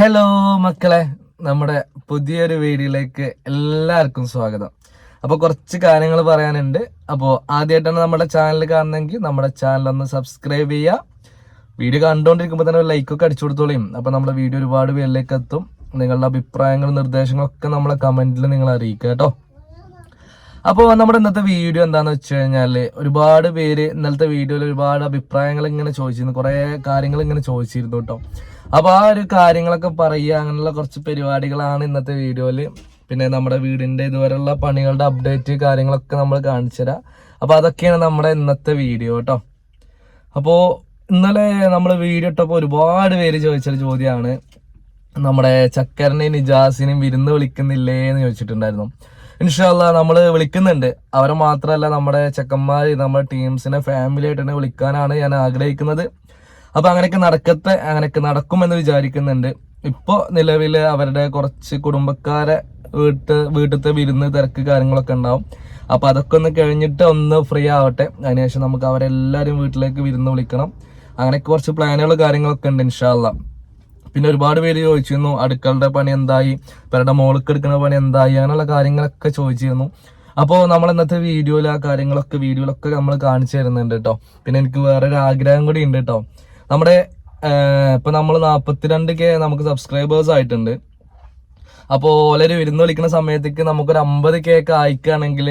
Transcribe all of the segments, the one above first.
Hello മക്കളെ. നമ്മുടെ പുതിയൊരു വീഡിയോയിലേക്ക് എല്ലാവർക്കും സ്വാഗതം. അപ്പോൾ കുറച്ച് കാര്യങ്ങൾ പറയാനുണ്ട്. അപ്പോൾ ആദ്യമായിട്ടാണ് നമ്മുടെ ചാനൽ കാണുന്നെങ്കിൽ നമ്മുടെ ചാനൽ ഒന്ന് സബ്സ്ക്രൈബ് ചെയ്യുക. വീഡിയോ കണ്ടുകൊണ്ടിരിക്കുമ്പോൾ തന്നെ ലൈക്കൊക്കെ അടിച്ചു കൊടുത്തോളിയും അപ്പോൾ നമ്മുടെ വീഡിയോ ഒരുപാട് പേരിലേക്ക് എത്തും. നിങ്ങളുടെ അഭിപ്രായങ്ങളും നിർദ്ദേശങ്ങളും ഒക്കെ നമ്മളെ കമന്റിൽ നിങ്ങൾ അറിയിക്കുക കേട്ടോ. അപ്പോൾ നമ്മുടെ ഇന്നത്തെ വീഡിയോ എന്താണെന്ന് വെച്ച് കഴിഞ്ഞാൽ ഒരുപാട് പേര് ഇന്നലത്തെ വീഡിയോയിൽ ഒരുപാട് അഭിപ്രായങ്ങൾ ഇങ്ങനെ ചോദിച്ചിരുന്നു. കുറേ കാര്യങ്ങൾ ഇങ്ങനെ ചോദിച്ചിരുന്നു കേട്ടോ. അപ്പോൾ ആ ഒരു കാര്യങ്ങളൊക്കെ പറയുക അങ്ങനെയുള്ള കുറച്ച് പരിപാടികളാണ് ഇന്നത്തെ വീഡിയോയിൽ പിന്നെ നമ്മുടെ വീടിന്റെ ഇതുവരെയുള്ള പണികളുടെ അപ്ഡേറ്റ് കാര്യങ്ങളൊക്കെ നമ്മൾ കാണിച്ചു തരാം. അപ്പോൾ അതൊക്കെയാണ് നമ്മുടെ ഇന്നത്തെ വീഡിയോ കേട്ടോ അപ്പോൾ ഇന്നലെ നമ്മൾ വീഡിയോ ഇട്ടപ്പോൾ ഒരുപാട് പേര് ചോദിച്ചൊരു ചോദ്യമാണ്. നമ്മുടെ ചക്കരനെയും നിജാസിനെയും വിരുന്ന് വിളിക്കുന്നില്ലേ എന്ന് ചോദിച്ചിട്ടുണ്ടായിരുന്നു. ഇൻഷാല്ല നമ്മൾ വിളിക്കുന്നുണ്ട്. അവരെ മാത്രമല്ല നമ്മുടെ ചെക്കന്മാർ നമ്മുടെ ടീംസിനെ ഫാമിലി ആയിട്ട് തന്നെ വിളിക്കാനാണ് ഞാൻ ആഗ്രഹിക്കുന്നത്. അപ്പൊ അങ്ങനെയൊക്കെ നടക്കത്തെ അങ്ങനെയൊക്കെ നടക്കുമെന്ന് വിചാരിക്കുന്നുണ്ട്. ഇപ്പൊ നിലവിൽ അവരുടെ കുറച്ച് കുടുംബക്കാരെ വീട്ട് വീട്ടിലത്തെ വിരുന്ന് തിരക്ക് കാര്യങ്ങളൊക്കെ ഉണ്ടാവും. അപ്പൊ അതൊക്കെ ഒന്ന് കഴിഞ്ഞിട്ട് ഒന്ന് ഫ്രീ ആവട്ടെ. അതിനുശേഷം നമുക്ക് അവരെല്ലാരും വീട്ടിലേക്ക് വിരുന്ന് വിളിക്കണം. അങ്ങനെയൊക്കെ കുറച്ച് പ്ലാനുകൾ കാര്യങ്ങളൊക്കെ ഉണ്ട് ഇൻഷാല്ല പിന്നെ ഒരുപാട് പേര് ചോദിച്ചിരുന്നു അടുക്കളുടെ പണി എന്തായി? പേരുടെ മോൾക്ക് എടുക്കുന്ന പണി എന്തായി? അങ്ങനെയുള്ള കാര്യങ്ങളൊക്കെ ചോദിച്ചിരുന്നു. അപ്പോൾ നമ്മൾ ഇന്നത്തെ വീഡിയോയിൽ ആ കാര്യങ്ങളൊക്കെ വീഡിയോയിലൊക്കെ നമ്മൾ കാണിച്ചു തരുന്നുണ്ട് കേട്ടോ പിന്നെ എനിക്ക് വേറൊരു ആഗ്രഹം കൂടി ഉണ്ട് കേട്ടോ നമ്മുടെ ഇപ്പൊ നമ്മൾ നാൽപ്പത്തിരണ്ട് കെ നമുക്ക് സബ്സ്ക്രൈബേഴ്സ് ആയിട്ടുണ്ട്. അപ്പോൾ ഓലൊരു വിരുന്ന് വിളിക്കുന്ന സമയത്തേക്ക് നമുക്കൊരു അമ്പത് കേക്ക് അയക്കുകയാണെങ്കിൽ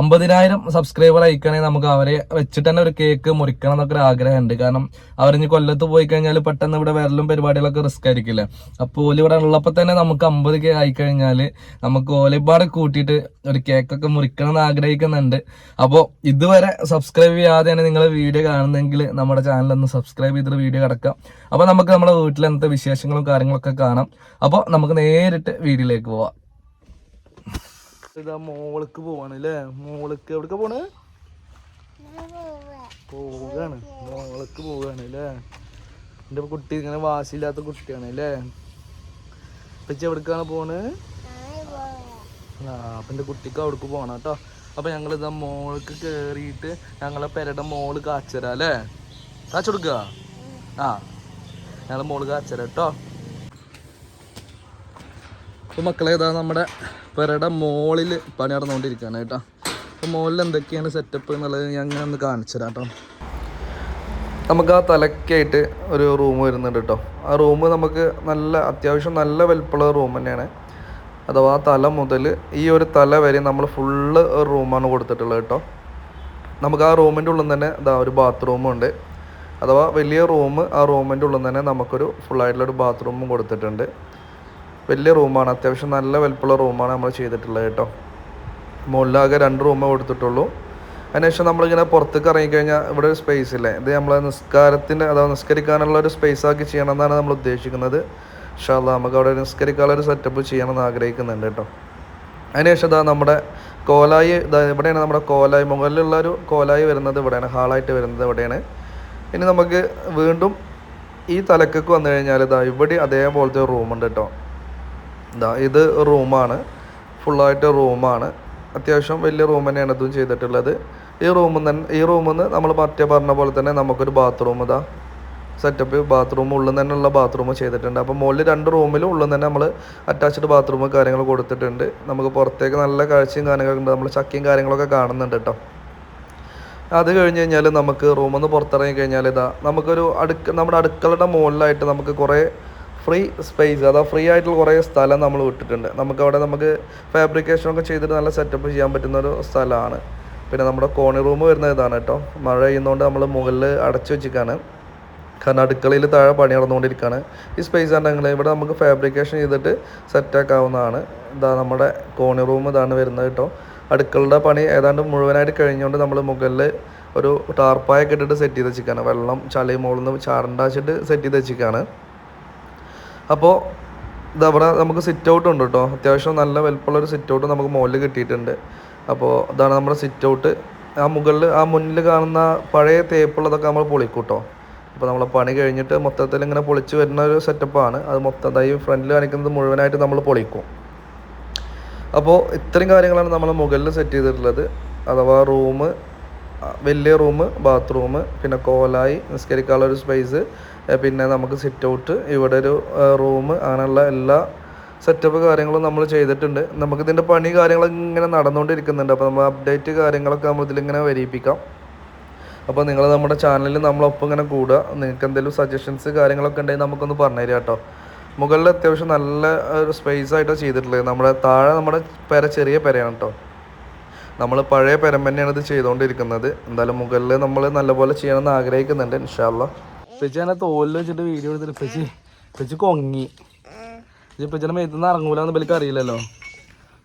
അമ്പതിനായിരം സബ്സ്ക്രൈബർ അയക്കുകയാണെങ്കിൽ നമുക്ക് അവരെ വെച്ചിട്ട് തന്നെ ഒരു കേക്ക് മുറിക്കണം എന്നൊക്കെ ഒരു ആഗ്രഹമുണ്ട്. കാരണം അവർ ഇനി കൊല്ലത്ത് പോയി കഴിഞ്ഞാൽ പെട്ടെന്ന് ഇവിടെ വരലും പരിപാടികളൊക്കെ റിസ്ക് ആയിരിക്കില്ല? അപ്പോൾ ഓൽ ഇവിടെ ഉള്ളപ്പോൾ തന്നെ നമുക്ക് അമ്പത് കെ ആയിക്കഴിഞ്ഞാൽ നമുക്ക് ഓലപ്പാടെ കൂട്ടിയിട്ട് ഒരു കേക്കൊക്കെ മുറിക്കണം എന്ന് ആഗ്രഹിക്കുന്നുണ്ട്. അപ്പോൾ ഇതുവരെ സബ്സ്ക്രൈബ് ചെയ്യാതെയാണ് നിങ്ങൾ വീഡിയോ കാണുന്നെങ്കിൽ നമ്മുടെ ചാനൽ ഒന്ന് സബ്സ്ക്രൈബ് ചെയ്തിട്ട് വീഡിയോ കിടക്കാം അപ്പോൾ നമുക്ക് നമ്മുടെ വീട്ടിൽ എന്തൊക്കെ വിശേഷങ്ങളും കാര്യങ്ങളൊക്കെ കാണാം. അപ്പോൾ നമുക്ക് നേരിട്ട് വീഡിയോയിലേക്ക് പോവാം. ഇതാ മോൾക്ക് പോവാണ് അല്ലേ മോൾക്ക് എവിടേക്ക് പോണ്? പോവുകയാണ് മോൾക്ക് പോവുകയാണ് അല്ലേ എന്റെ കുട്ടി ഇങ്ങനെ വാശിയില്ലാത്ത കുട്ടിയാണ് അല്ലേ ഇപ്പച്ചി എവിടേക്കാണ് പോണ്? ആ അപ്പൊ എന്റെ കുട്ടിക്ക് അവിടേക്ക് പോകണം കേട്ടോ. അപ്പൊ ഞങ്ങൾ ഇതാ മോൾക്ക് കേറിയിട്ട് ഞങ്ങളെ പെരയുടെ മോൾ കാച്ചരാ അല്ലേ കാച്ചെടുക്കുക ആ ഞങ്ങളെ മോൾ കാച്ചരാ കേട്ടോ അപ്പൊ മക്കളെ ഇതാ നമ്മുടെ പെരയുടെ മോളിൽ പണി നടന്നുകൊണ്ടിരിക്കുകയാണ് കേട്ടോ. അപ്പൊ മോളിൽ എന്തൊക്കെയാണ് സെറ്റപ്പ് എന്നുള്ളത് ഞാൻ അങ്ങനെ ഒന്ന് കാണിച്ചു തരാം കേട്ടോ. നമുക്ക് ആ തലക്കായിട്ട് ഒരു റൂം വരുന്നുണ്ട് കേട്ടോ. ആ റൂം നമുക്ക് നല്ല അത്യാവശ്യം നല്ല വലിപ്പമുള്ള റൂം തന്നെയാണ്. അഥവാ തല മുതൽ ഈ ഒരു തല വരെ നമ്മൾ ഫുള്ള് റൂമാണ് കൊടുത്തിട്ടുള്ളത് കേട്ടോ. നമുക്ക് ആ റൂമിന്റെ ഉള്ളിൽ തന്നെ ഇതാ ഒരു ബാത്റൂമും ഉണ്ട്. അഥവാ വലിയ റൂം ആ റൂമിന്റെ ഉള്ളിൽ തന്നെ നമുക്കൊരു ഫുള്ളായിട്ടുള്ളൊരു ബാത്റൂമും കൊടുത്തിട്ടുണ്ട്. വലിയ റൂമാണ്. അത്യാവശ്യം നല്ല വലുപ്പമുള്ള റൂമാണ് നമ്മൾ ചെയ്തിട്ടുള്ളത് കേട്ടോ. മുകളിലാകെ രണ്ട് റൂമേ കൊടുത്തിട്ടുള്ളൂ. അതിനുശേഷം നമ്മളിങ്ങനെ പുറത്തേക്ക് ഇറങ്ങിക്കഴിഞ്ഞാൽ ഇവിടെ ഒരു സ്പേസ് ഇല്ലേ? ഇത് നമ്മൾ നിസ്കാരത്തിന്റെ അഥവാ നിസ്കരിക്കാനുള്ള ഒരു സ്പേസ് ആക്കി ചെയ്യണം എന്നാണ് നമ്മൾ ഉദ്ദേശിക്കുന്നത്. പക്ഷേ നമുക്ക് അവിടെ നിസ്കരിക്കാനുള്ള ഒരു സെറ്റപ്പ് ചെയ്യണം എന്ന് ആഗ്രഹിക്കുന്നുണ്ട് കേട്ടോ. അതിനുശേഷം ഇതാ നമ്മുടെ കോലായി ഇതാ ഇവിടെയാണ് നമ്മുടെ കോലായി. മുകളിലുള്ള ഒരു കോലായി വരുന്നത് ഇവിടെയാണ്. ഹാളായിട്ട് വരുന്നത് ഇവിടെയാണ്. ഇനി നമുക്ക് വീണ്ടും ഈ തലക്കൊക്കെ വന്നു കഴിഞ്ഞാൽ ഇതാ ഇവിടെ അതേപോലത്തെ റൂമുണ്ട് കേട്ടോ. ഇതാ ഇത് റൂമാണ്. ഫുള്ളായിട്ട് റൂമാണ്. അത്യാവശ്യം വലിയ റൂം തന്നെയാണ് ഇതും ചെയ്തിട്ടുള്ളത്. ഈ റൂമിൽ തന്നെ ഈ റൂമിൽ നിന്ന് നമ്മൾ മറ്റേ പറഞ്ഞ പോലെ തന്നെ നമുക്കൊരു ബാത്റൂം ഇതാ സെറ്റപ്പ് ബാത്റൂം ഉള്ളിൽ തന്നെയുള്ള ബാത്റൂം ചെയ്തിട്ടുണ്ട്. അപ്പോൾ മുകളിൽ രണ്ട് റൂമിലും ഉള്ളിൽ തന്നെ നമ്മൾ അറ്റാച്ച്ഡ് ബാത്റൂം കാര്യങ്ങൾ കൊടുത്തിട്ടുണ്ട്. നമുക്ക് പുറത്തേക്ക് നല്ല കാഴ്ചയും കാര്യങ്ങളൊക്കെ ഉണ്ട്. നമ്മൾ ചക്കയും കാര്യങ്ങളൊക്കെ കാണുന്നുണ്ട് കേട്ടോ. അത് കഴിഞ്ഞ് കഴിഞ്ഞാൽ നമുക്ക് റൂമിൽ നിന്ന് പുറത്തിറങ്ങി കഴിഞ്ഞാൽ ഇതാ നമുക്കൊരു അടുക്ക നമ്മുടെ അടുക്കളയുടെ മുകളിലായിട്ട് നമുക്ക് കുറേ ഫ്രീ സ്പേസ് അതാ ഫ്രീ ആയിട്ടുള്ള കുറേ സ്ഥലം നമ്മൾ വിട്ടിട്ടുണ്ട്. നമുക്ക് അവിടെ നമുക്ക് ഫാബ്രിക്കേഷനൊക്കെ ചെയ്തിട്ട് നല്ല സെറ്റപ്പ് ചെയ്യാൻ പറ്റുന്ന ഒരു സ്ഥലമാണ്. പിന്നെ നമ്മുടെ കോണി റൂം വരുന്ന ഇതാണ് കേട്ടോ. മഴ പെയ്യുന്നതുകൊണ്ട് നമ്മൾ മുകളിൽ അടച്ചു വെച്ചിരിക്കുകയാണ് കാരണം അടുക്കളയിൽ താഴെ പണി നടന്നുകൊണ്ടിരിക്കുകയാണ് ഈ സ്പേസ് ഉണ്ടെങ്കിൽ ഇവിടെ നമുക്ക് ഫാബ്രിക്കേഷൻ ചെയ്തിട്ട് സെറ്റാക്കാവുന്നതാണ് ഇതാ നമ്മുടെ കോണി റൂം ഇതാണ് വരുന്നത് കേട്ടോ. അടുക്കളയുടെ പണി ഏതാണ്ട് മുഴുവനായിട്ട് കഴിഞ്ഞുകൊണ്ട് നമ്മൾ മുകളിൽ ഒരു ടാർപ്പായൊക്കെ ഇട്ടിട്ട് സെറ്റ് ചെയ്ത് വെച്ചിരിക്കുകയാണ് വെള്ളം ചളി മുകളിൽ നിന്ന് ചാറണ്ടാച്ചിട്ട് സെറ്റ് ചെയ്ത് വെച്ചിരിക്കുകയാണ് അപ്പോൾ ഇതവിടെ നമുക്ക് സിറ്റ് ഔട്ട് ഉണ്ട് കേട്ടോ അത്യാവശ്യം നല്ല വലുപ്പമുള്ള ഒരു സിറ്റ് ഔട്ട് നമുക്ക് മുകളിൽ കിട്ടിയിട്ടുണ്ട്. അപ്പോൾ ഇതാണ് നമ്മുടെ സിറ്റ് ഔട്ട് ആ മുകളിൽ ആ മുന്നിൽ കാണുന്ന പഴയ തേപ്പുള്ളതൊക്കെ നമ്മൾ പൊളിക്കൂട്ടോ കേട്ടോ അപ്പോൾ നമ്മളെ പണി കഴിഞ്ഞിട്ട് മൊത്തത്തിൽ ഇങ്ങനെ പൊളിച്ച് വരുന്ന ഒരു സെറ്റപ്പാണ് അത് മൊത്തം ഈ ഫ്രണ്ടിൽ കാണിക്കുന്നത് മുഴുവനായിട്ട് നമ്മൾ പൊളിക്കും. അപ്പോൾ ഇത്രയും കാര്യങ്ങളാണ് നമ്മൾ മുകളിൽ സെറ്റ് ചെയ്തിട്ടുള്ളത്. അഥവാ റൂം വലിയ റൂം ബാത്റൂം പിന്നെ കോലായി നിസ്കരിക്കാനുള്ള ഒരു സ്പേസ് പിന്നെ നമുക്ക് സിറ്റ് ഔട്ട് ഇവിടെ ഒരു റൂം അങ്ങനെയുള്ള എല്ലാ സെറ്റപ്പ് കാര്യങ്ങളും നമ്മൾ ചെയ്തിട്ടുണ്ട്. നമുക്ക് ഇതിന്റെ പണി കാര്യങ്ങളൊക്കെ ഇങ്ങനെ നടന്നുകൊണ്ടിരിക്കുന്നുണ്ട്. അപ്പോൾ നമ്മൾ അപ്ഡേറ്റ് കാര്യങ്ങളൊക്കെ നമ്മൾ ഇതിലിങ്ങനെ വരിയിപ്പിക്കാം അപ്പോൾ നിങ്ങൾ നമ്മുടെ ചാനലിൽ നമ്മളൊപ്പം ഇങ്ങനെ കൂടുക. നിങ്ങൾക്ക് എന്തെങ്കിലും സജഷൻസ് കാര്യങ്ങളൊക്കെ ഉണ്ടെങ്കിൽ നമുക്കൊന്ന് പറഞ്ഞു തരിക കേട്ടോ. മുകളിൽ അത്യാവശ്യം നല്ല ഒരു സ്പേസ് ആയിട്ടാണ് ചെയ്തിട്ടുള്ളത്. നമ്മുടെ താഴെ നമ്മുടെ പെര ചെറിയ പെരയാണ് കേട്ടോ. നമ്മൾ പഴയ പെരം തന്നെയാണ് ഇത് ചെയ്തുകൊണ്ടിരിക്കുന്നത് എന്തായാലും മുകളിൽ നമ്മൾ നല്ലപോലെ ചെയ്യണമെന്ന് ആഗ്രഹിക്കുന്നുണ്ട് ഇൻഷാല്ല പെച്ചി അതിനെ തോലിൽ വെച്ചിട്ട് വീഡിയോ എടുത്തിട്ട് പെച്ചി കൊങ്ങി. പെജി പെച്ചിയുടെ മേത്തുനിന്ന് നിന്ന് ഇറങ്ങൂലെന്ന് ബലിക്ക് അറിയില്ലല്ലോ.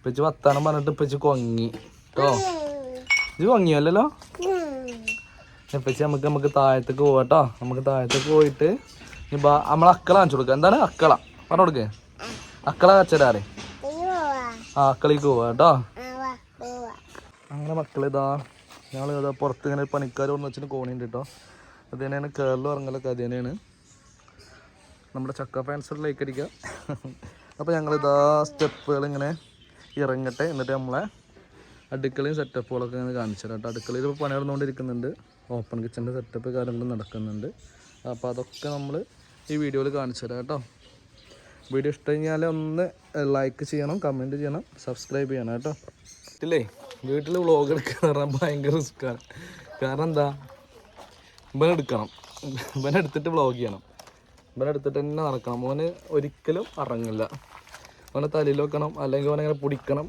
പെച്ചി വത്താനം പറഞ്ഞിട്ട് പെച്ചി കൊങ്ങി. കേട്ടോ ഇത് കൊങ്ങിയല്ലോ പെച്ചി നമുക്ക് നമുക്ക് താഴത്തേക്ക് പോവാട്ടോ നമുക്ക് താഴത്തേക്ക് പോയിട്ട് ഇനി നമ്മൾ അക്കള കാണിച്ചു കൊടുക്കുക എന്താണ് അക്കള? പറഞ്ഞു കൊടുക്കേ. അക്കള കച്ചരാറേ ആ അക്കളേക്ക് പോവാ കേട്ടോ അങ്ങനെ മക്കൾ ഇതാ ഞങ്ങൾ ഇതാ പുറത്ത് ഇങ്ങനെ പണിക്കാർ ഒന്ന് വെച്ചിട്ട് കോണിയുണ്ട് കേട്ടോ അത് തന്നെയാണ് കേരളം ഇറങ്ങലൊക്കെ അത് തന്നെയാണ്. നമ്മുടെ ചക്ക ലൈക്ക് അടിക്കുക അപ്പോൾ ഞങ്ങളിതാ സ്റ്റെപ്പുകൾ ഇങ്ങനെ ഇറങ്ങട്ടെ. എന്നിട്ട് നമ്മളെ അടുക്കളയും സെറ്റപ്പുകളൊക്കെ ഇങ്ങനെ കാണിച്ചു കേട്ടോ അടുക്കളയിൽ ഇപ്പോൾ പണി നടന്നുകൊണ്ടിരിക്കുന്നുണ്ട്. ഓപ്പൺ കിച്ചന്റെ സെറ്റപ്പ് കാര്യങ്ങളും നടക്കുന്നുണ്ട്. അപ്പോൾ അതൊക്കെ നമ്മൾ ഈ വീഡിയോയിൽ കാണിച്ചു തരാം കേട്ടോ വീഡിയോ ഇഷ്ടം കഴിഞ്ഞാൽ ഒന്ന് ലൈക്ക് ചെയ്യണം കമന്റ് ചെയ്യണം സബ്സ്ക്രൈബ് ചെയ്യണം കേട്ടോ ഇല്ലേ? വീട്ടിൽ വ്ളോഗ് എടുക്കുക പറഞ്ഞാൽ ഭയങ്കര റിസ്ക്കാണ് കാരണം എന്താ? ഇവനെടുക്കണം എടുക്കണം. ഇവനെ എടുത്തിട്ട് വ്ളോഗ് ചെയ്യണം. ഇവനെടുത്തിട്ട് തന്നെ നടക്കണം. മോന് ഒരിക്കലും ഇറങ്ങില്ല അവനെ തലയിൽ വെക്കണം അല്ലെങ്കിൽ അങ്ങനെ പിടിക്കണം.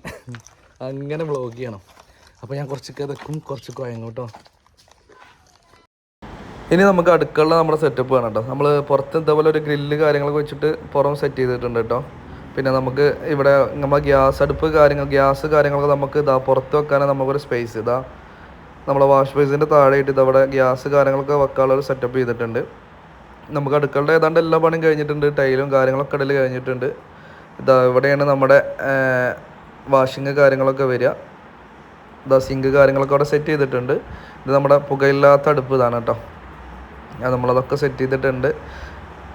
അങ്ങനെ വ്ളോഗ് ചെയ്യണം. അപ്പോൾ ഞാൻ കുറച്ച് കിതക്കും കുറച്ച് കുഴങ്ങും കേട്ടോ. ഇനി നമുക്ക് അടുക്കള നമ്മുടെ സെറ്റപ്പ് വേണം കേട്ടോ. നമ്മൾ പുറത്ത് ഇതേപോലെ ഒരു ഗ്രില്ല് കാര്യങ്ങളൊക്കെ വെച്ചിട്ട് പുറം സെറ്റ് ചെയ്തിട്ടുണ്ട് കേട്ടോ. പിന്നെ നമുക്ക് ഇവിടെ നമ്മൾ ഗ്യാസ് അടുപ്പ് കാര്യങ്ങൾ ഗ്യാസ് കാര്യങ്ങളൊക്കെ നമുക്ക് ഇതാ പുറത്ത് വെക്കാനാണ് നമുക്കൊരു സ്പേസ് ഇതാ നമ്മളെ വാഷ് ബേസിന്റെ താഴെയായിട്ട് ഇതവിടെ ഗ്യാസ് കാര്യങ്ങളൊക്കെ വെക്കാനുള്ള ഒരു സെറ്റപ്പ് ചെയ്തിട്ടുണ്ട്. നമുക്ക് അടുക്കളുടെ ഏതാണ്ട് എല്ലാ പണിയും കഴിഞ്ഞിട്ടുണ്ട്. ടൈലും കാര്യങ്ങളൊക്കെ ഇടയിൽ കഴിഞ്ഞിട്ടുണ്ട്. ഇതാ ഇവിടെയാണ് നമ്മുടെ വാഷിങ് കാര്യങ്ങളൊക്കെ വരിക. ഇതാ സിങ്ക് കാര്യങ്ങളൊക്കെ അവിടെ സെറ്റ് ചെയ്തിട്ടുണ്ട്. ഇത് നമ്മുടെ പുകയില്ലാത്ത അടുപ്പ് ഇതാണ് കേട്ടോ. നമ്മളതൊക്കെ സെറ്റ് ചെയ്തിട്ടുണ്ട്.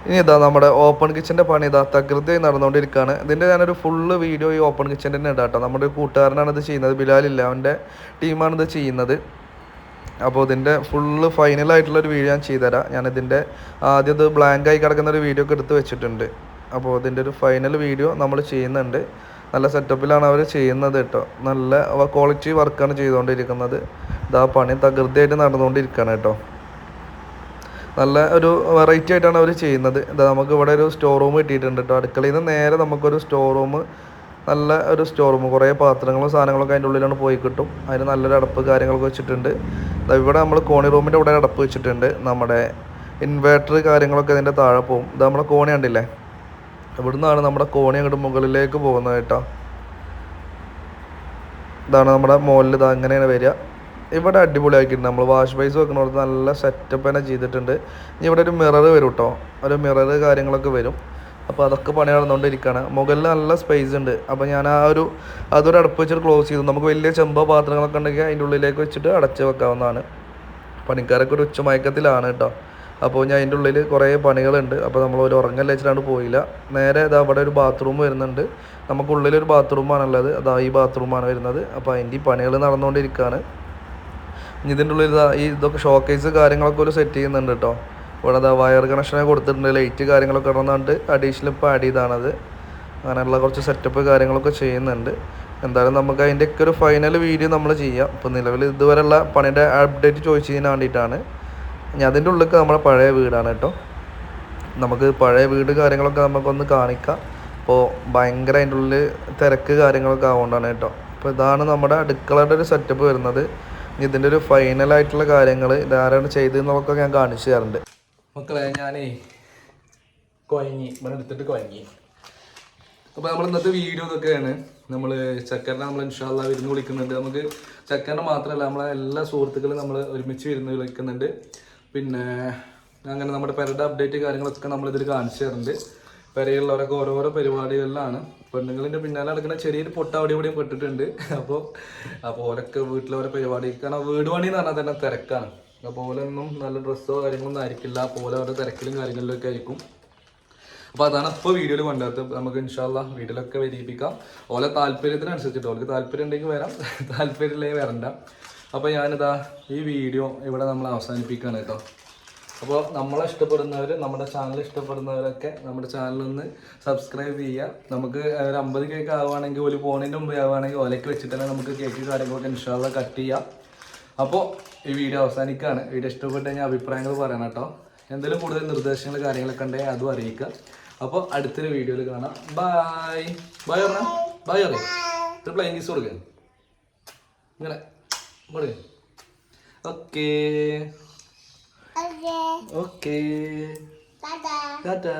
ഇനി ഇതാ നമ്മുടെ ഓപ്പൺ കിച്ചന്റെ പണി ഇതാ തകൃതിയായി നടന്നുകൊണ്ടിരിക്കുകയാണ് ഇതിന്റെ ഞാനൊരു ഫുള്ള് വീഡിയോ ഈ ഓപ്പൺ കിച്ചന്റെ തന്നെ ഇടാട്ടോ. നമ്മുടെ ഒരു കൂട്ടുകാരനാണ് ഇത് ചെയ്യുന്നത്. ബിലാലില്ല അവന്റെ ടീമാണ് ഇത് ചെയ്യുന്നത്. അപ്പോൾ ഇതിന്റെ ഫുള്ള് ഫൈനലായിട്ടുള്ളൊരു വീഡിയോ ഞാൻ ചെയ്തുതരാം. ഞാനിതിന്റെ ആദ്യം ഇത് ബ്ലാങ്ക് ആയി കിടക്കുന്ന ഒരു വീഡിയോ ഒക്കെ എടുത്ത് വെച്ചിട്ടുണ്ട്. അപ്പോൾ ഇതിന്റെ ഒരു ഫൈനൽ വീഡിയോ നമ്മൾ ചെയ്യുന്നുണ്ട്. നല്ല സെറ്റപ്പിലാണ് അവർ ചെയ്യുന്നത് കേട്ടോ. നല്ല ക്വാളിറ്റി വർക്കാണ് ചെയ്തുകൊണ്ടിരിക്കുന്നത്. ഇതാ പണി തകൃതിയായിട്ട് നടന്നുകൊണ്ടിരിക്കുകയാണ് കേട്ടോ. നല്ല ഒരു വെറൈറ്റി ആയിട്ടാണ് അവർ ചെയ്യുന്നത്. ഇതാ നമുക്ക് ഇവിടെ ഒരു സ്റ്റോർ റൂം കിട്ടിയിട്ടുണ്ട് കേട്ടോ അടുക്കളയിൽ നിന്ന് നേരെ നമുക്കൊരു സ്റ്റോർ റൂം നല്ല ഒരു സ്റ്റോർ റൂം കുറേ പാത്രങ്ങളും സാധനങ്ങളൊക്കെ അതിന്റെ ഉള്ളിലാണ് പോയി കിട്ടും. അതിന് നല്ലൊരു അടപ്പ് കാര്യങ്ങളൊക്കെ വെച്ചിട്ടുണ്ട്. ഇവിടെ നമ്മൾ കോണി റൂമിന്റെ ഇവിടെ അടപ്പ് വെച്ചിട്ടുണ്ട്. നമ്മുടെ ഇൻവേർട്ടർ കാര്യങ്ങളൊക്കെ ഇതിന്റെ താഴെ പോകും ഇത് നമ്മുടെ കോണി കണ്ടില്ലേ? ഇവിടുന്നാണ് നമ്മുടെ കോണി അങ്ങോട്ട് മുകളിലേക്ക് പോകുന്നത് കേട്ടോ ഇതാണ് നമ്മുടെ മുകളിൽ ഇതാ അങ്ങനെയാണ് വരിക. ഇവിടെ അടിപൊളിയാക്കിയിട്ടുണ്ട്. നമ്മൾ വാഷ് ബേസ് വെക്കുന്നിടത്ത് നല്ല സെറ്റപ്പ് തന്നെ ചെയ്തിട്ടുണ്ട്. ഇനി ഇവിടെ ഒരു മിറർ വരും കേട്ടോ ഒരു മിറർ കാര്യങ്ങളൊക്കെ വരും. അപ്പോൾ അതൊക്കെ പണി നടന്നുകൊണ്ടിരിക്കുകയാണ് മുകളിൽ നല്ല സ്പേസ് ഉണ്ട്. അപ്പോൾ ഞാൻ ആ ഒരു അതൊരു അടപ്പ് വെച്ചിട്ട് ക്ലോസ് ചെയ്തു. നമുക്ക് വലിയ ചെമ്പ പാത്രങ്ങളൊക്കെ ഉണ്ടെങ്കിൽ അതിന്റെ ഉള്ളിലേക്ക് വെച്ചിട്ട് അടച്ച് വെക്കാവുന്നതാണ്. പണിക്കാരൊക്കെ ഒരു ഉച്ചമയക്കത്തിലാണ് കേട്ടോ അപ്പോൾ ഞാൻ അതിന്റെ ഉള്ളിൽ കുറേ പണികളുണ്ട്. അപ്പോൾ നമ്മൾ ഒരു ഉറങ്ങൽ വെച്ചിട്ടാണ് പോയില്ല. നേരെ ഇതാ അവിടെ ഒരു ബാത്റൂം വരുന്നുണ്ട്. നമുക്കുള്ളിലൊരു ബാത്റൂമാണുള്ളത് അതാ ഈ ബാത്റൂമാണ് വരുന്നത്. അപ്പോൾ അതിന്റെ പണികൾ നടന്നുകൊണ്ടിരിക്കുകയാണ് ഇതിന്റെ ഉള്ളിൽ ഈ ഇതൊക്കെ ഷോക്കേസ് കാര്യങ്ങളൊക്കെ ഒരു സെറ്റ് ചെയ്യുന്നുണ്ട് കേട്ടോ ഇവിടെ അതാ വയർ കണക്ഷനൊക്കെ കൊടുത്തിട്ടുണ്ട് ലൈറ്റ് കാര്യങ്ങളൊക്കെ ഇടണമെന്നുണ്ട് അഡീഷണൽ ഇപ്പോൾ ആഡ് ചെയ്താണത്. അങ്ങനെയുള്ള കുറച്ച് സെറ്റപ്പ് കാര്യങ്ങളൊക്കെ ചെയ്യുന്നുണ്ട്. എന്തായാലും നമുക്ക് അതിന്റെയൊക്കെ ഒരു ഫൈനൽ വീഡിയോ നമ്മൾ ചെയ്യാം. ഇപ്പോൾ നിലവിൽ ഇതുവരെയുള്ള പണിയുടെ അപ്ഡേറ്റ് ചോദിച്ചതിന് വേണ്ടിയിട്ടാണ്. ഇനി അതിന്റെ ഉള്ളിലൊക്കെ നമ്മുടെ പഴയ വീടാണ് കേട്ടോ നമുക്ക് പഴയ വീട് കാര്യങ്ങളൊക്കെ നമുക്കൊന്ന് കാണിക്കാം. അപ്പോൾ ഭയങ്കര അതിന്റെ ഉള്ളിൽ തിരക്ക് കാര്യങ്ങളൊക്കെ ആവുകൊണ്ടാണ് കേട്ടോ അപ്പോൾ ഇതാണ് നമ്മുടെ അടുക്കളയുടെ ഒരു സെറ്റപ്പ് വരുന്നത്. ഇതിന്റെ ഒരു ഫൈനൽ ആയിട്ടുള്ള കാര്യങ്ങൾ ഇതാരാണ് ചെയ്തതെന്നൊക്കെ ഞാൻ കാണിച്ചു തരുന്നുണ്ട് മക്കളെ ഞാനേ കുഴങ്ങി ഇവിടെ എടുത്തിട്ട് കൊയങ്ങി. അപ്പോൾ നമ്മൾ ഇന്നത്തെ വീഡിയോ ഇതൊക്കെയാണ്. നമ്മൾ ചക്കരനെ നമ്മൾ ഇൻഷാല്ല വിരുന്ന് വിളിക്കുന്നുണ്ട്. നമുക്ക് ചക്കരനെ മാത്രമല്ല നമ്മളെ എല്ലാ സുഹൃത്തുക്കളും നമ്മൾ ഒരുമിച്ച് വിരുന്ന് വിളിക്കുന്നുണ്ട്. പിന്നെ അങ്ങനെ നമ്മുടെ പേരുടെ അപ്ഡേറ്റ് കാര്യങ്ങളൊക്കെ നമ്മളിതിൽ കാണിച്ചു തരുന്നുണ്ട് പെരയുള്ളവരൊക്കെ ഓരോരോ പരിപാടികളിലാണ്. പെണ്ണുങ്ങളിന്റെ പിന്നാലെ നടക്കുന്ന ചെറിയൊരു പൊട്ട അവിടെ ഇവിടെയും പെട്ടിട്ടുണ്ട്. അപ്പോൾ അപ്പോൾ ഓരൊക്കെ വീട്ടിലെ ഓരോ പരിപാടി കാരണം വീട് പണി എന്ന് പറഞ്ഞാൽ തന്നെ തിരക്കാണ്. അപ്പോൾ ഓലൊന്നും നല്ല ഡ്രസ്സോ കാര്യങ്ങളൊന്നും ആയിരിക്കില്ല. പോലെ ഓരോ തിരക്കിലും കാര്യങ്ങളിലൊക്കെ ആയിരിക്കും. അപ്പോൾ അതാണ് ഇപ്പോൾ വീഡിയോയിൽ കൊണ്ടുവരുന്നത് നമുക്ക് ഇൻഷാല്ല വീട്ടിലൊക്കെ വരിപ്പിക്കാം. ഓലെ താല്പര്യത്തിനനുസരിച്ചിട്ട് ഓർക്ക് താല്പര്യം ഉണ്ടെങ്കിൽ വരാം. താല്പര്യമില്ലെങ്കിൽ വരണ്ട. അപ്പോൾ ഞാനിതാ ഈ വീഡിയോ ഇവിടെ നമ്മൾ അവസാനിപ്പിക്കുകയാണ് കേട്ടോ. അപ്പോൾ നമ്മളെ ഇഷ്ടപ്പെടുന്നവർ നമ്മുടെ ചാനൽ ഇഷ്ടപ്പെടുന്നവരൊക്കെ നമ്മുടെ ചാനൽ ഒന്ന് സബ്സ്ക്രൈബ് ചെയ്യുക. നമുക്ക് ഒരു അമ്പത് കേക്ക് ആവുകയാണെങ്കിൽ ഒരു പോണിന്റെ മുമ്പ് ആവുകയാണെങ്കിൽ ഒലയ്ക്ക് വെച്ചിട്ട് തന്നെ നമുക്ക് കേക്ക് കാര്യങ്ങളൊക്കെ ഇൻഷാല്ല കട്ട് ചെയ്യാം. അപ്പോൾ ഈ വീഡിയോ അവസാനിക്കുകയാണ് വീഡിയോ ഇഷ്ടപ്പെട്ട് കഴിഞ്ഞാൽ അഭിപ്രായങ്ങൾ പറയണം കേട്ടോ. എന്തെങ്കിലും കൂടുതൽ നിർദ്ദേശങ്ങൾ കാര്യങ്ങളൊക്കെ ഉണ്ടെങ്കിൽ അതും അറിയിക്കുക. അപ്പോൾ അടുത്തൊരു വീഡിയോയിൽ കാണാം. ബായ് ബായ് പറഞ്ഞാൽ ബായ് പറയാം ഇത് പ്ലെയിൻ കീസ് കൊടുക്കുക ഇങ്ങനെ. കൊടുക്കുക okay Okay. Okay Dadah. Tata